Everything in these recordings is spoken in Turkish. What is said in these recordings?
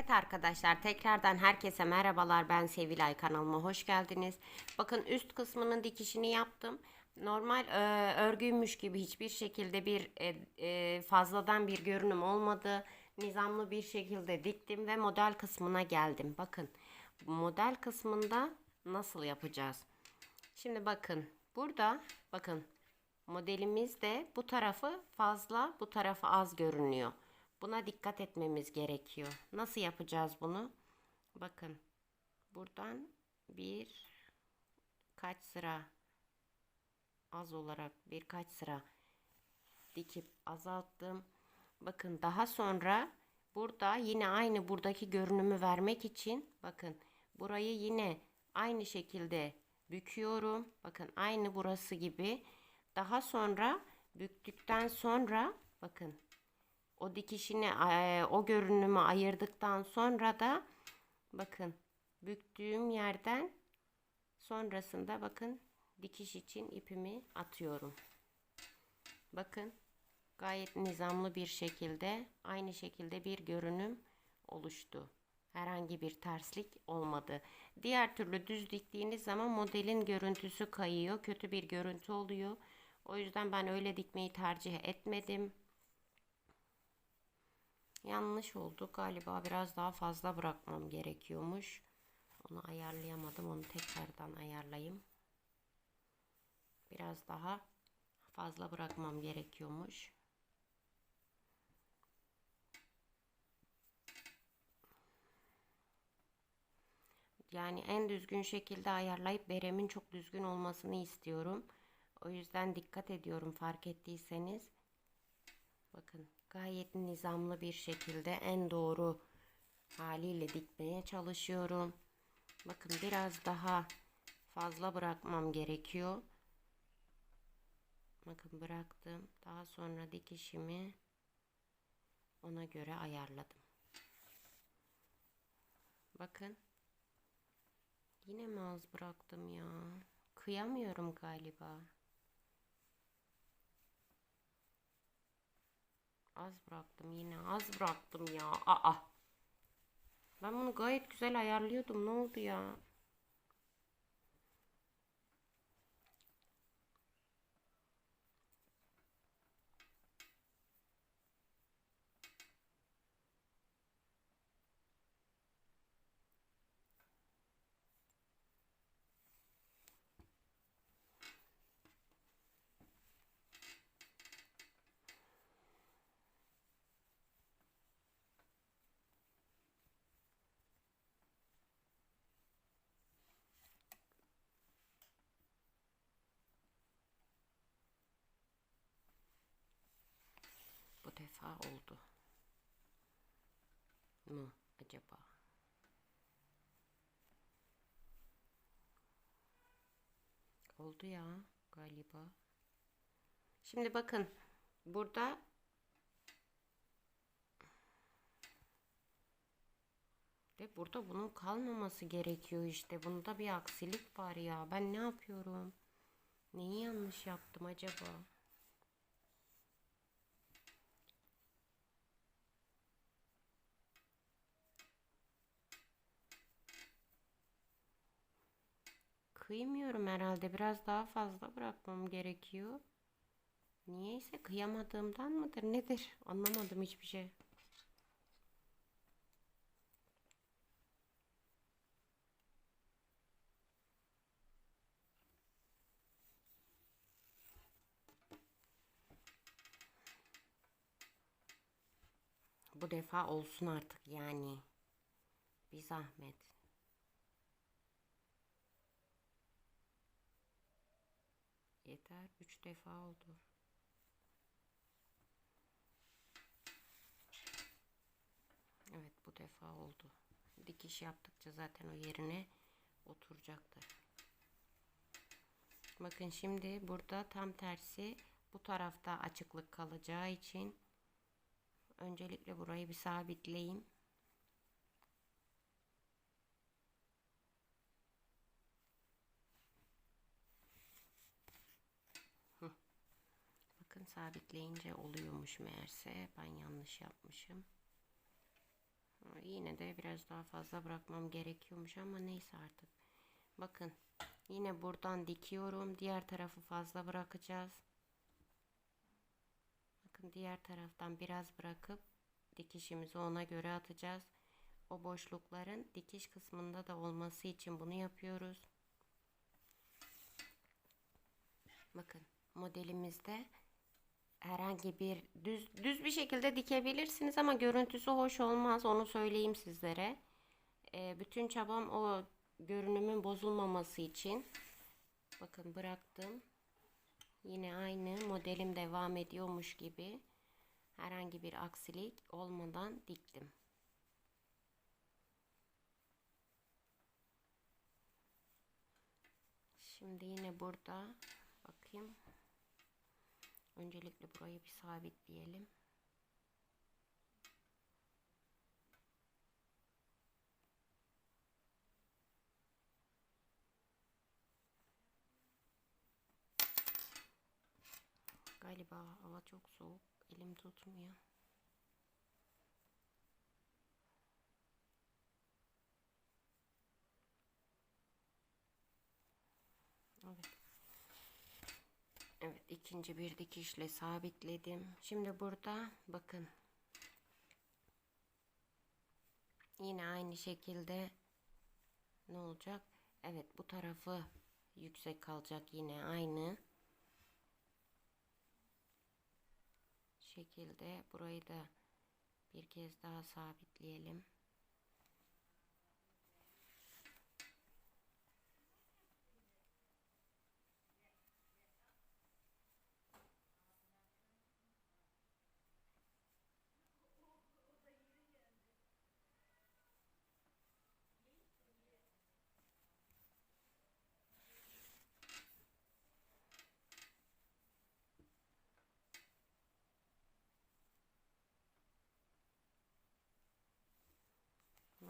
Evet arkadaşlar tekrardan herkese merhabalar ben Sevilay kanalıma hoş geldiniz. Bakın üst kısmının dikişini yaptım. Normal e, örgüymüş gibi hiçbir şekilde bir e, e, fazladan bir görünüm olmadı. Nizamlı bir şekilde diktim ve model kısmına geldim. Bakın model kısmında nasıl yapacağız? Şimdi bakın burada bakın modelimizde bu tarafı fazla bu tarafı az görünüyor. Buna dikkat etmemiz gerekiyor. Nasıl yapacağız bunu? Bakın buradan bir kaç sıra az olarak birkaç sıra dikip azalttım. Bakın daha sonra burada yine aynı buradaki görünümü vermek için bakın burayı yine aynı şekilde büküyorum. Bakın aynı burası gibi. Daha sonra büktükten sonra bakın o dikişini eee, o görünümü ayırdıktan sonra da bakın büktüğüm yerden sonrasında bakın dikiş için ipimi atıyorum. Bakın gayet nizamlı bir şekilde aynı şekilde bir görünüm oluştu. Herhangi bir terslik olmadı. Diğer türlü düz diktiğiniz zaman modelin görüntüsü kayıyor. Kötü bir görüntü oluyor. O yüzden ben öyle dikmeyi tercih etmedim. Yanlış oldu. Galiba biraz daha fazla bırakmam gerekiyormuş. Onu ayarlayamadım. Onu tekrardan ayarlayayım. Biraz daha fazla bırakmam gerekiyormuş. Yani en düzgün şekilde ayarlayıp beremin çok düzgün olmasını istiyorum. O yüzden dikkat ediyorum fark ettiyseniz. Bakın gayet nizamlı bir şekilde en doğru haliyle dikmeye çalışıyorum. Bakın biraz daha fazla bırakmam gerekiyor. Bakın bıraktım. Daha sonra dikişimi ona göre ayarladım. Bakın. Yine mi az bıraktım ya? Kıyamıyorum galiba. Az bıraktım yine. Az bıraktım ya. Aa. Ben bunu gayet güzel ayarlıyordum. Ne oldu ya? Bu defa oldu. Mu acaba? Oldu ya galiba. Şimdi bakın burada ve burada bunun kalmaması gerekiyor işte. Bunda bir aksilik var ya. Ben ne yapıyorum? Neyi yanlış yaptım acaba? Kıymıyorum herhalde. Biraz daha fazla bırakmam gerekiyor. Niyeyse kıyamadığımdan mıdır nedir? Anlamadım hiçbir şey. Bu defa olsun artık yani. Bir zahmet. Yeter. Üç defa oldu. Evet bu defa oldu. Dikiş yaptıkça zaten o yerine oturacaktır. Bakın şimdi burada tam tersi bu tarafta açıklık kalacağı için öncelikle burayı bir sabitleyeyim. Bakın sabitleyince oluyormuş meğerse. Ben yanlış yapmışım. Yine de biraz daha fazla bırakmam gerekiyormuş ama neyse artık. Bakın yine buradan dikiyorum. Diğer tarafı fazla bırakacağız. Bakın diğer taraftan biraz bırakıp dikişimizi ona göre atacağız. O boşlukların dikiş kısmında da olması için bunu yapıyoruz. Bakın modelimizde herhangi bir düz düz bir şekilde dikebilirsiniz ama görüntüsü hoş olmaz onu söyleyeyim sizlere. Ee, bütün çabam o görünümün bozulmaması için. Bakın bıraktım. Yine aynı modelim devam ediyormuş gibi herhangi bir aksilik olmadan diktim. Şimdi yine burada bakayım. Öncelikle burayı bir sabitleyelim. Galiba hava çok soğuk. Elim tutmuyor. Evet. Evet ikinci bir dikişle sabitledim. Şimdi burada bakın. Yine aynı şekilde ne olacak? Evet bu tarafı yüksek kalacak yine aynı şekilde burayı da bir kez daha sabitleyelim.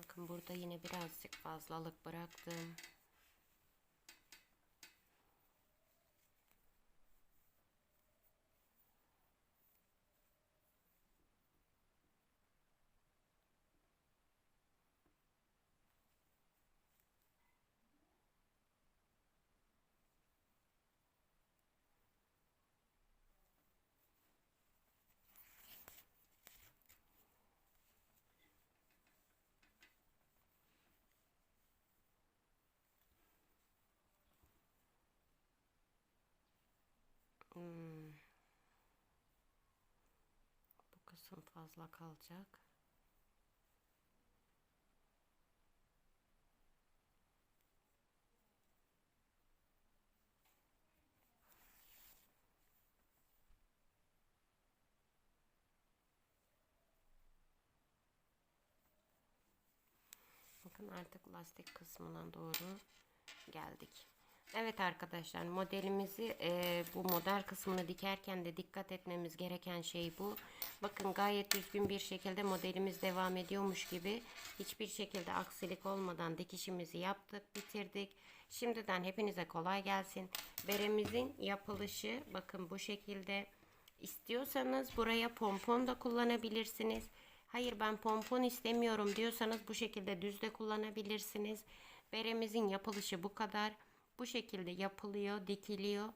Bakın burada yine birazcık fazlalık bıraktım. Hmm. Bu kısım fazla kalacak. Bakın artık lastik kısmına doğru geldik. Evet arkadaşlar modelimizi e, bu model kısmını dikerken de dikkat etmemiz gereken şey bu. Bakın gayet düzgün bir şekilde modelimiz devam ediyormuş gibi hiçbir şekilde aksilik olmadan dikişimizi yaptık bitirdik. Şimdiden hepinize kolay gelsin. Beremizin yapılışı bakın bu şekilde istiyorsanız buraya pompon da kullanabilirsiniz. Hayır ben pompon istemiyorum diyorsanız bu şekilde düz de kullanabilirsiniz. Beremizin yapılışı bu kadar. Bu şekilde yapılıyor, dikiliyor.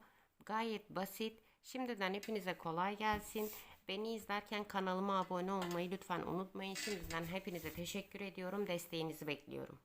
Gayet basit. Şimdiden hepinize kolay gelsin. Beni izlerken kanalıma abone olmayı lütfen unutmayın. Şimdiden hepinize teşekkür ediyorum. Desteğinizi bekliyorum.